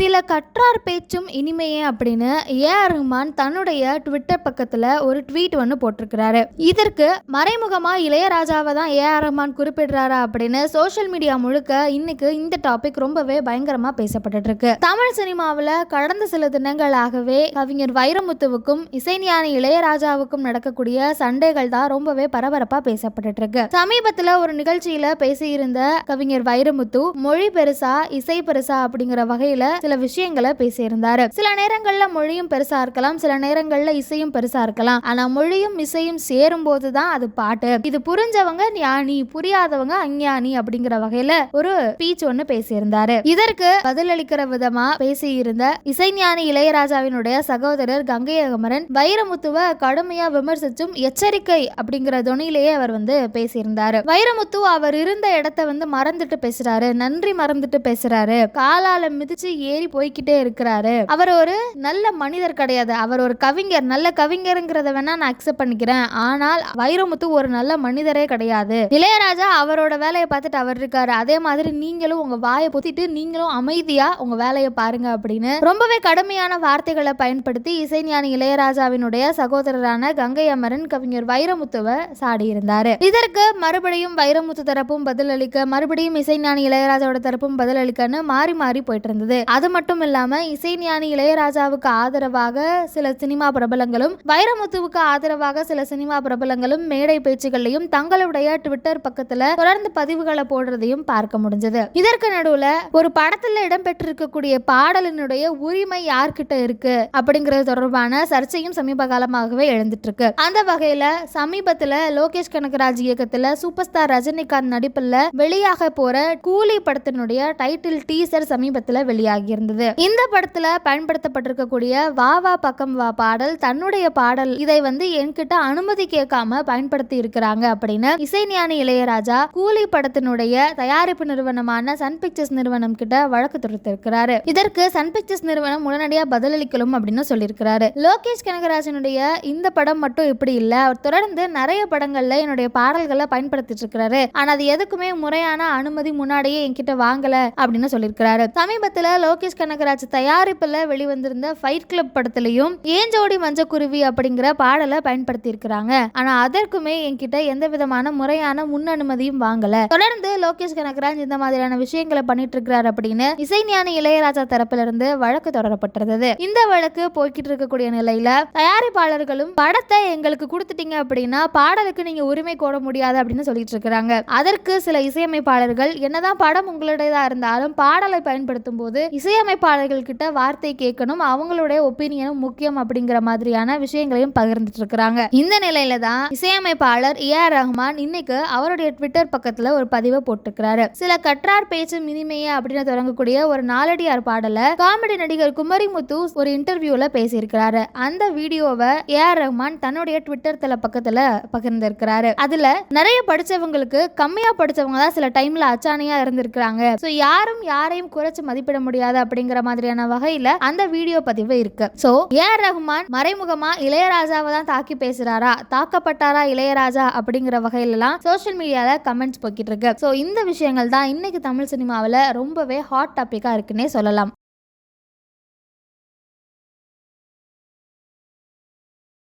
சில கற்றார் பேச்சும் இனிமையே அப்படின்னு ஏ ஆர் ரஹ்மான் தன்னுடைய ட்விட்டர் பக்கத்துல ஒரு ட்வீட் ஒன்று போட்டிருக்கிறாரு. இதற்கு மறைமுகமா இளையராஜாவை தான் ஏ ஆர் ரஹ்மான் குறிப்பிடுறாரா அப்படின்னு சோஷியல் மீடியா முழுக்க இன்னைக்கு இந்த டாபிக் ரொம்பவே பயங்கரமா பேசப்பட்டுட்டு இருக்கு தமிழ் சினிமாவில் கடந்த சில தினங்களாகவே கவிஞர் வைரமுத்துவுக்கும் இசைஞானி இளையராஜாவுக்கும் நடக்கக்கூடிய சண்டைகள் தான் ரொம்பவே பரபரப்பா பேசப்பட்டுட்டு இருக்கு சமீபத்துல ஒரு நிகழ்ச்சியில பேசியிருந்த கவிஞர் வைரமுத்து மொழி பெருசா இசை பெருசா அப்படிங்கிற வகையில சில விஷயங்களை பேசியிருந்தாரு. சில நேரங்கள்ல மொழியும் பெருசா இருக்கலாம் சில நேரங்கள்ல இசையும் பெருசா இருக்கலாம். ஆனா மொழியும் இசையும் சேரும் போதுதான் அது பாட்டு. இது புரிஞ்சவங்க ஞானி புரியாதவங்க அஞ்ஞானி அப்படிங்கிற வகையில ஒரு ஸ்பீச் ஒண்ணு பேசியிருந்தாரு. இதற்கு பதிலளிக்கிற விதமா பேசியிருந்த இசைஞானி இளையராஜாவினுடைய சகோதரர் கங்கை அகமரன் வைரமுத்துவ கடுமையா விமர்சிச்சும் எச்சரிக்கை அப்படிங்கிற தொனியிலேயே அவர் வந்து பேசியிருந்தாரு. வைரமுத்து அவர் இருந்த இடத்த வந்து மறந்துட்டு பேசுறாரு நன்றி மறந்துட்டு பேசுறாரு. காலால மிதிச்சு ஏறி போய்க்கிட்டே இருக்கிறாரு. அவர் ஒரு நல்ல மனிதர் கிடையாது. அவர் ஒரு கவிஞர். நல்ல கவிஞருங்கிறத வேணா நான் அக்செப்ட் பண்ணிக்கிறேன். ஆனால் வைரமுத்து ஒரு நல்ல மனிதரே கிடையாது. இளையராஜா அவரோட வேலையை பார்த்துட்டு அவர் இருக்காரு. அதே மாதிரி நீங்களும் உங்க வாயை பொத்திட்டு நீங்களும் அமைதியா உங்க வேலையை பாருங்க அப்படின்னு ரொம்பவே கடுமையான வார்த்தைகளை பயன்படுத்தி இசைஞானி இளையராஜாவினுடைய சகோதரரான கங்கை அமரன் கவிஞர் வைரமுத்துவை சாடியிருந்தாரு. இதற்கு மறுபடியும் வைரமுத்து தரப்பும் பதிலளிக்க மறுபடியும் இசைஞானி இளையராஜாவோட தரப்பும் பதிலளிக்கன்னு மாறி மாறி போயிட்டு இருந்தது. அது மட்டும் இல்லாம இசைஞானி இளையராஜாவுக்கு ஆதரவாக சில சினிமா பிரபலங்களும் வைரமுத்துவுக்கு ஆதரவாக சில சினிமா பிரபலங்களும் மேடை பேச்சுகளையும் தங்களுடைய ட்விட்டர் பக்கத்துல தொடர்ந்து பதிவுகளை போடுறதையும் பார்க்க முடிஞ்சது. இதற்கு நடுவுல ஒரு படத்துல இடம்பெற்றிருக்கக்கூடிய பாடலினுடைய உரிமை யார்கிட்ட இருக்கு அப்படிங்கிறது தொடர்பான சர்ச்சையும் சமீப காலமாகவே எழுந்துட்டு இருக்கு அந்த வகையில சமீபத்துல லோகேஷ் கனகராஜ் இயக்கத்துல சூப்பர் ஸ்டார் ரஜினிகாந்த் நடிப்புல வெளியாக போற கூலி படத்தினுடைய டைட்டில் டீசர் சமீபத்துல வெளியாகி இருந்தது. இந்த படத்துல பயன்படுத்தப்பட்டிருக்கக்கூடிய வா வா பக்கம் வா பாடல் தன்னுடைய பாடல் இதை வந்து என்கிட்ட அனுமதி கேட்காம பயன்படுத்தி இருக்கிறாங்க அப்படின்னு இசைஞானி இளையராஜா கூலி படத்தினுடைய தயாரிப்பு நிறுவனமான சன் பிக்சர்ஸ் நிறுவனம் கிட்ட வழக்கு தொடுத்திருக்கிறாரு. இதற்கு சன் பிக்சர்ஸ் நிறுவனம் உடனடியா பதிலளிக்கலும் அப்படின்னு சொல்லியிருக்கிறாரு. லோகேஷ் கனகராஜனுடைய இந்த படம் மட்டும் இப்படி இல்ல. அவர் தொடர்ந்து நிறைய படங்கள்ல என்னுடைய பாடல்களை பயன்படுத்திட்டு இருக்கிறாரு. ஆனா அது எதுக்குமே முறையான அனுமதி முன்னாடியே என்கிட்ட வாங்கல அப்படின்னு சொல்லியிருக்கிறாரு. சமீபத்துல லோகேஷ் கனகராஜ் தயாரிப்புல வெளிவந்திருந்த ஃபைட் கிளப் படத்திலையும் ஏன் ஜோடி மஞ்சக்குருவி அப்படிங்கிற பாடலை பயன்படுத்தி இருக்கிறாங்க ஆனா அதற்குமே என்கிட்ட எந்த விதமான முறையான முன் அனுமதியும் வாங்கல. தொடர்ந்து லோகேஷ் கனகராஜ் இந்த மாதிரியான விஷயங்களை பண்ணிட்டு இருக்கிறார் அப்படின்னு இசைஞானி இளையராஜா தரப்புல இருந்து வழக்கு தொடரப்பட்டிருந்தது. இந்த வழக்கு போய்கிட்டு இருக்கக்கூடிய நிலையில தயாரிப்பாளர்களும் படத்தை எங்களுக்கு கொடுத்துட்டீங்க அப்படின்னா பாடலுக்கு நீங்க உரிமை கோர முடியாது அப்படின்னு சொல்லிட்டு இருக்கிறாங்க. அதற்கு சில இசையமைப்பாளர்கள் என்னதான் படம் உங்களுடையதா இருந்தாலும் பாடலை பயன்படுத்தும் போது இசைய இசையமைப்பாளர்கள்கிட்ட வார்த்தை கேட்கணும் அவங்களுடைய ஒப்பீனியனும் முக்கியம் அப்படிங்கிற மாதிரியான விஷயங்களையும் பகிர்ந்துட்டு இருக்கிறாங்க இந்த நிலையில தான் இசையமைப்பாளர் ஏ ஆர் ரஹ்மான் இன்னைக்கு அவருடைய ட்விட்டர் பக்கத்துல ஒரு பதிவை போட்டிருக்கிறாரு. சில கற்றார் பேச்சு மினிமையே அப்படின்னு தொடங்கக்கூடிய ஒரு நாலடியார் பாடல காமெடி நடிகர் குமரிமுத்து ஒரு இன்டர்வியூல பேசியிருக்கிறாரு. அந்த வீடியோவை ஏ ஆர் ரஹ்மான் தன்னுடைய ட்விட்டர் தல பக்கத்துல பகிர்ந்திருக்கிறாரு. அதுல நிறைய படிச்சவங்களுக்கு கம்மியா படிச்சவங்க தான் சில டைம்ல அச்சாணியா இருந்திருக்கிறாங்க. யாரும் யாரையும் குறைச்சு மதிப்பிட முடியாது அப்படிங்கிற மாதிரியான வகையில அந்த வீடியோ பதிவு இருக்கு. ஸோ ஏ ஆர் ரஹ்மான் மறைமுகமா இளையராஜாவை தான் தாக்கி பேசுறாரா? தாக்கப்பட்டாரா இளையராஜா அப்படிங்கிற வகையிலலாம் சோஷியல் மீடியால கமெண்ட்ஸ் போய்கிட்டு இருக்கு. ஸோ இந்த விஷயங்கள் தான் இன்னைக்கு தமிழ் சினிமாவில் ரொம்பவே ஹாட் டாபிக்கா இருக்குன்னே சொல்லலாம்.